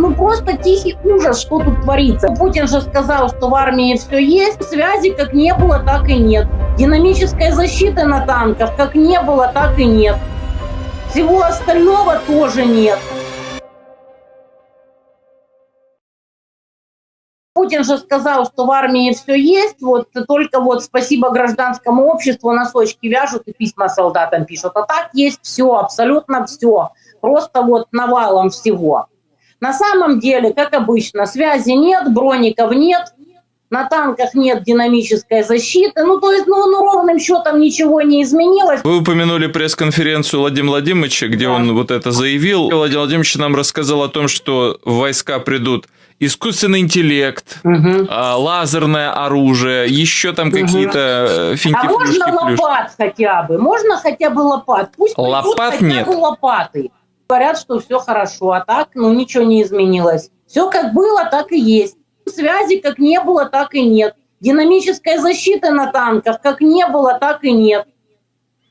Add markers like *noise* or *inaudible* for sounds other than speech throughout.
Ну просто тихий ужас, что тут творится. Путин же сказал, что в армии все есть. Связи как не было, так и нет. Динамической защиты на танках как не было, так и нет. Всего остального тоже нет. Путин же сказал, что в армии все есть, вот только вот спасибо гражданскому обществу носочки вяжут и письма солдатам пишут. А так есть все, абсолютно все. Просто вот навалом всего. На самом деле, как обычно, связи нет, броников нет, на танках нет динамической защиты. Ну, то есть, ну, ну ровным счетом ничего не изменилось. Вы упомянули пресс-конференцию Владимира Владимировича, где Да. он вот это заявил. Владимир Владимирович нам рассказал о том, что в войска придут искусственный интеллект, а, лазерное оружие, еще там какие-то э, А можно лопат хотя бы? Можно хотя бы лопат? Пусть Лопат нет. лопаты. Говорят, что все хорошо, а так, ну, ничего не изменилось. Все как было, так и есть. Связи как не было, так и нет. Динамической защиты на танках как не было, так и нет.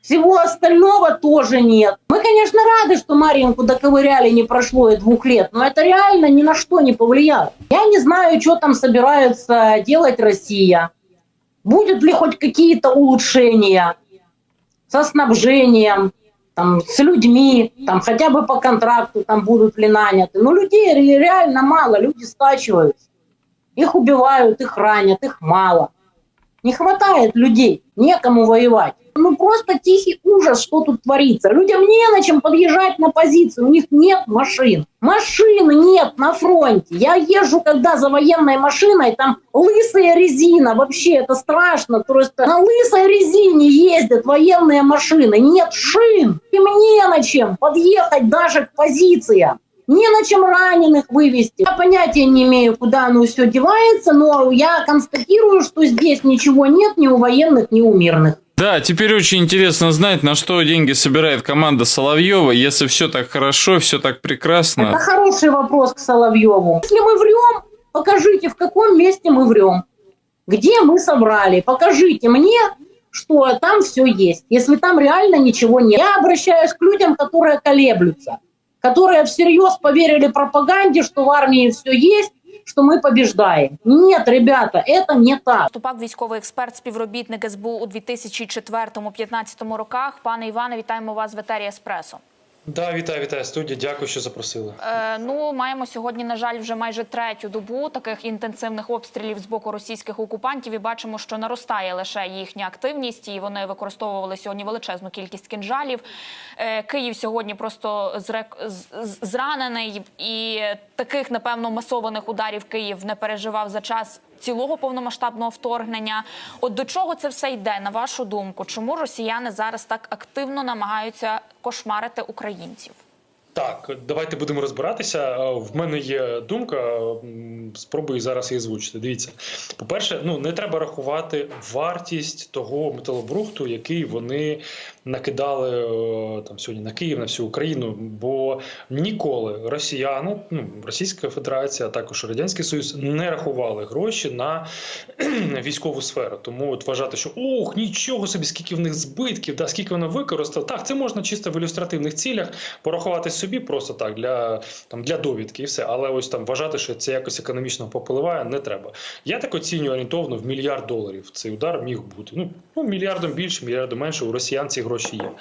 Всего остального тоже нет. Мы, конечно, рады, что Маринку доковыряли, не прошло и двух лет, но это реально ни на что не повлияло. Я не знаю, что там собирается делать Россия. Будет ли хоть какие-то улучшения со снабжением, там, с людьми, там, хотя бы по контракту там будут ли наняты. Но людей реально мало, люди стачиваются. Их убивают, их ранят, их мало. Не хватает людей, некому воевать. Ну просто тихий ужас, что тут творится. Людям не на чем подъезжать на позицию, у них нет машин. Машин нет на фронте. Я езжу, когда за военной машиной, там лысая резина, вообще это страшно. Просто на лысой резине ездят военные машины, нет шин. Им не на чем подъехать даже к позициям. Не на чем раненых вывести. Я понятия не имею, куда оно все девается, но я констатирую, что здесь ничего нет ни у военных, ни у мирных. Да, теперь очень интересно знать, на что деньги собирает команда Соловьева, если все так хорошо, все так прекрасно. Это хороший вопрос к Соловьеву. Если мы врем, покажите, в каком месте мы врем. Где мы собрали? Покажите мне, что там все есть. Если там реально ничего нет. Я обращаюсь к людям, которые колеблются, которые всерьез поверили пропаганде, что в армии все есть, что мы побеждаем. Нет, ребята, это не так. Тупак, військовий експерт, співробітник СБУ у 2004-2015 роках. Пане Іване, вітаємо вас в етері Еспресо. Да, вітаю, вітаю студія. Дякую, що запросили. Е, ну, маємо сьогодні, на жаль, вже майже третю добу таких інтенсивних обстрілів з боку російських окупантів. І бачимо, що наростає лише їхня активність, і вони використовували сьогодні величезну кількість кінжалів. Е, Київ сьогодні просто зрек... зранений, і таких, напевно, масованих ударів Київ не переживав за час. Цілого повномасштабного вторгнення, от до чого це все йде, на вашу думку? Чому росіяни зараз так активно намагаються кошмарити українців? Так, давайте будемо розбиратися. Е, В мене є думка, спробую зараз її озвучити. Дивіться, по-перше, ну не треба рахувати вартість того металобрухту, який вони накидали е, там сьогодні на Київ, на всю Україну. Бо ніколи росіяни, ну Російська Федерація, а також Радянський Союз не рахували гроші на *clears throat* військову сферу. Тому от вважати, що ох, нічого собі, скільки в них збитків, да, скільки вони використали. Так, це можна чисто в ілюстративних цілях порахувати собі просто так для там для довідки і все. Але ось там вважати, що це якось економічно попливає, не треба. Я так оцінюю орієнтовно в мільярд доларів. Цей удар міг бути. Ну, ну мільярдом більше, мільярдом менше. У росіян ці гроші є.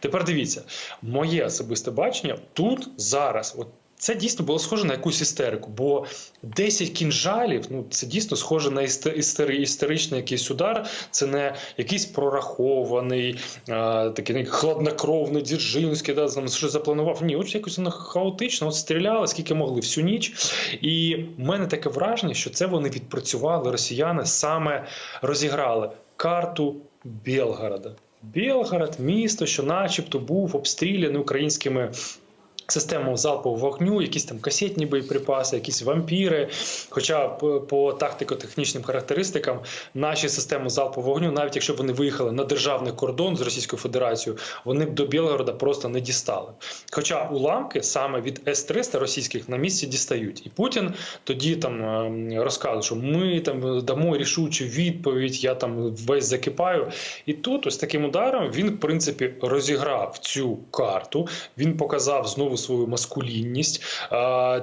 Тепер дивіться, моє особисте бачення тут зараз. От це дійсно було схоже на якусь істерику, бо 10 кінжалів, ну це дійсно схоже на істе- істери, істеричний якийсь удар. Це не якийсь прорахований, а, такий не хладнокровний, Дзержинський, да, там що запланував. Ні, от якось воно хаотично, от стріляли, скільки могли всю ніч. І в мене таке враження, що це вони відпрацювали, росіяни саме розіграли карту Білгорода. Білгород, місто, що начебто був обстріляний українськими системам залпового вогню, якісь там касетні боєприпаси, якісь вампіри. Хоча по, по тактико-технічним характеристикам наші системи залпового вогню, навіть якщо б вони виїхали на державний кордон з Російською Федерацією, вони б до Білгорода просто не дістали. Хоча уламки саме від С-300 російських на місці дістають. І Путін тоді там ем, розказує, що ми там дамо рішучу відповідь, я там весь закипаю. І тут, ось таким ударом, він в принципі розіграв цю карту. Він показав знову знову свою маскулінність,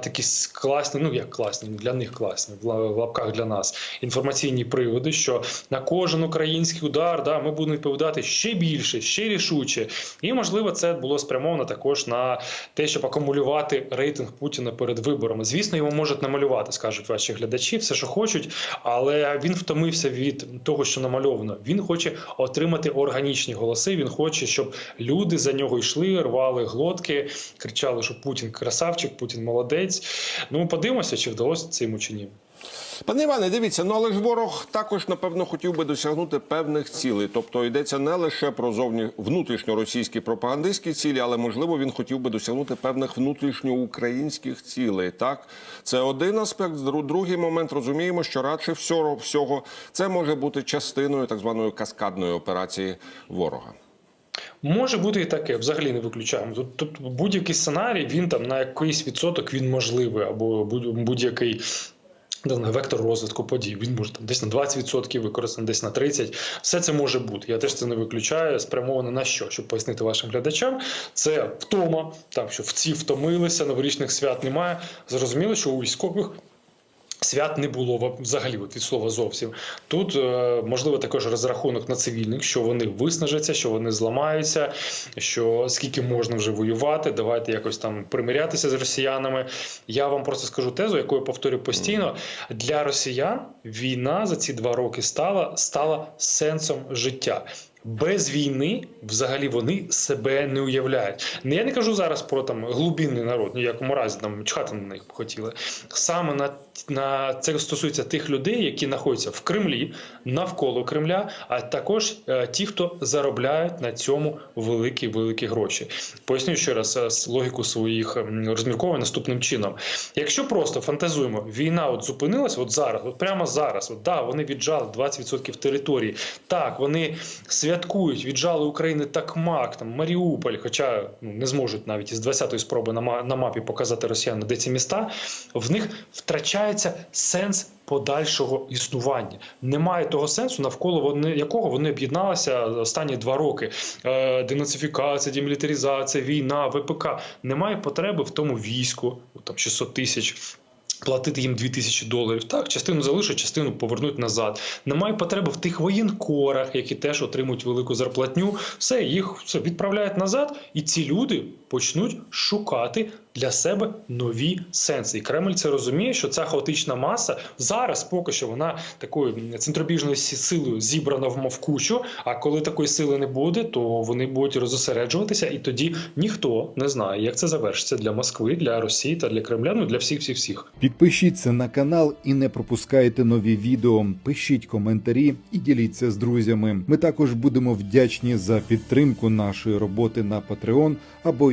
такі класні, ну як класні, для них класні, в лапках для нас інформаційні приводи, що на кожен український удар да, ми будемо відповідати ще більше, ще рішуче. І можливо, це було спрямовано також на те, щоб акумулювати рейтинг Путіна перед виборами. Звісно, йому можуть намалювати, скажуть ваші глядачі, все, що хочуть, але він втомився від того, що намальовано. Він хоче отримати органічні голоси. Він хоче, щоб люди за нього йшли, рвали глотки, кричали, що Путін красавчик, Путін молодець. Ну подивимося, чи вдалося йому чи ні. Пане Іване, дивіться, ну але ж ворог також напевно хотів би досягнути певних цілей. Тобто йдеться не лише про зовні внутрішньоросійські пропагандистські цілі, але можливо він хотів би досягнути певних внутрішньоукраїнських цілей. Так, це один аспект. Дру- Другий момент розуміємо, що радше всього, всього це може бути частиною так званої каскадної операції ворога. Може бути і таке, взагалі не виключаємо. Тут, тут будь-який сценарій, він там на якийсь відсоток він можливий, або будь- будь-який. Вектор розвитку подій він може там десь на 20% використаний, десь на 30%. Все це може бути. Я теж це не виключаю. Спрямовано на що, щоб пояснити вашим глядачам. Це втома, там що вці втомилися, новорічних свят немає. Зрозуміло, що у військових Свят не було взагалі от від слова зовсім. Тут е, можливо також розрахунок на цивільних, що вони виснажаться, що вони зламаються, що скільки можна вже воювати. Давайте якось там примирятися з росіянами. Я вам просто скажу тезу, яку я повторю постійно. Для росіян війна за ці два роки стала стала сенсом життя. Без війни взагалі вони себе не уявляють. Не я не кажу зараз про там глубинний народ, ніякому разі там чхати на них хотіли. Саме на, на це стосується тих людей, які знаходяться в Кремлі, навколо Кремля, а також е, ті, хто заробляють на цьому великі великі гроші. Поясню ще раз е, логіку своїх розмірковань наступним чином. Якщо просто фантазуємо, війна от зупинилась, от зараз, от прямо зараз, от да, вони віджали 20% території. Так, вони святкують, віджали України так мак, там Маріуполь, хоча ну, не зможуть навіть із 20-ї спроби на, на мапі показати росіяни, де ці міста, в них втрачається сенс. Подальшого існування немає того сенсу, навколо вони якого вони об'єдналися останні два роки. Е, денацифікація, демілітаризація, війна, ВПК. Немає потреби в тому війську, там 600 тисяч. Платити їм 2000 доларів. Так, частину залишать, частину повернуть назад. Немає потреби в тих воєнкорах, які теж отримують велику зарплатню. Все, їх все відправляють назад, і ці люди почнуть шукати для себе нові сенси. І Кремль це розуміє, що ця хаотична маса зараз поки що вона такою центробіжною силою зібрана в в кучу. А коли такої сили не буде, то вони будуть розосереджуватися, і тоді ніхто не знає, як це завершиться для Москви, для Росії та для Кремля. Ну для всіх, всіх, всіх. Підпишіться на канал і не пропускайте нові відео. Пишіть коментарі і діліться з друзями. Ми також будемо вдячні за підтримку нашої роботи на Patreon або